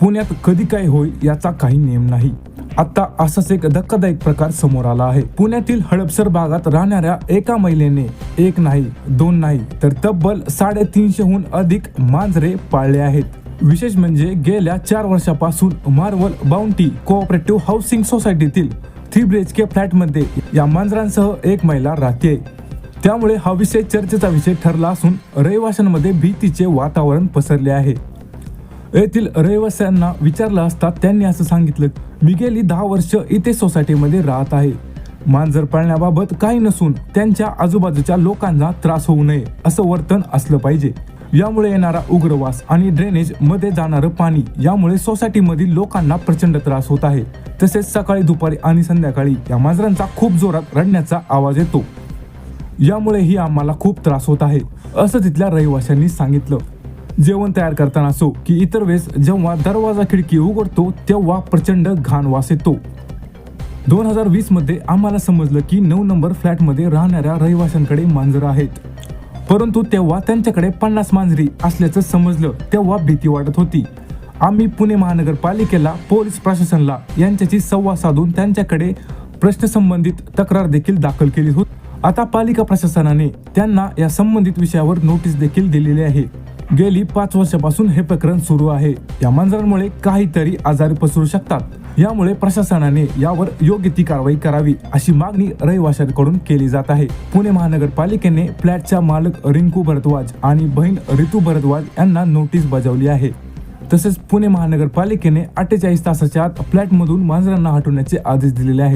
पुण्यात कधी काय होईल याचा काही नियम नाही. आता असाच एक धक्कादायक प्रकार समोर आला आहे. पुण्यातील हडपसर भागात राहणाऱ्या एका महिलेने एक नाही दोन नाही तर तब्बल साडेतीनशेहून अधिक मांजरे पाळले आहेत. विशेष म्हणजे गेल्या चार वर्षापासून मार्वल बाउंटी कोऑपरेटिव्ह हाऊसिंग सोसायटीतील थ्री बीएचके फ्लॅटमध्ये या मांजरांसह एक महिला राहते. त्यामुळे हा विषय चर्चेचा विषय ठरला असून रहिवाशांमध्ये भीतीचे वातावरण पसरले आहे. येथील रहिवाशांना विचारलं असता त्यांनी असं सांगितलं मी गेली दहा वर्ष इथे सोसायटीमध्ये राहत आहे. मांजर पाळण्याबाबत काही नसून त्यांच्या आजूबाजूच्या लोकांना त्रास होऊ नये असं वर्तन असलं पाहिजे. यामुळे येणारा उग्रवास आणि ड्रेनेजमध्ये जाणारं पाणी यामुळे सोसायटीमधील लोकांना प्रचंड त्रास होत आहे. तसेच सकाळी दुपारी आणि संध्याकाळी या मांजरांचा खूप जोरात रडण्याचा आवाज येतो. यामुळेही आम्हाला खूप त्रास होत आहे असं तिथल्या रहिवाशांनी सांगितलं. जेवण तयार करताना असो की इतर वेळेस जेव्हा दरवाजा खिडकी उघडतो तेव्हा प्रचंड घाण वास येतो. दोन हजार वीसमध्ये आम्हाला समजलं की नऊ नंबर फ्लॅटमध्ये राहणाऱ्या रहिवाशांकडे मांजरं आहेत. परंतु तेव्हा त्यांच्याकडे पन्नास मांजरी असल्याचं समजलं तेव्हा भीती वाटत होती. आम्ही पुणे महानगरपालिकेला पोलीस प्रशासनला यांच्याशी संवाद साधून त्यांच्याकडे प्रश्नसंबंधित तक्रार देखील दाखल केली होती. आता पालिका प्रशासनाने त्यांना या संबंधित विषयावर नोटीस देखील दिलेली आहे. गेली पाच वर्षापासून हे प्रकरण सुरू आहे. या मांजरांमुळे काहीतरी आजार पसरू शकतात. यामुळे प्रशासनाने यावर योग्य ती कारवाई करावी अशी मागणी रहिवाशांकडून केली जात आहे. पुणे महानगरपालिकेने फ्लॅटच्या मालक रिंकू भरद्वाज आणि बहीण रितू भरद्वाज यांना नोटीस बजावली आहे. तसेच पुणे महानगरपालिकेने अठ्ठेचाळीस तासाच्या आत फ्लॅटमधून मांजरांना हटवण्याचे आदेश दिलेले आहेत.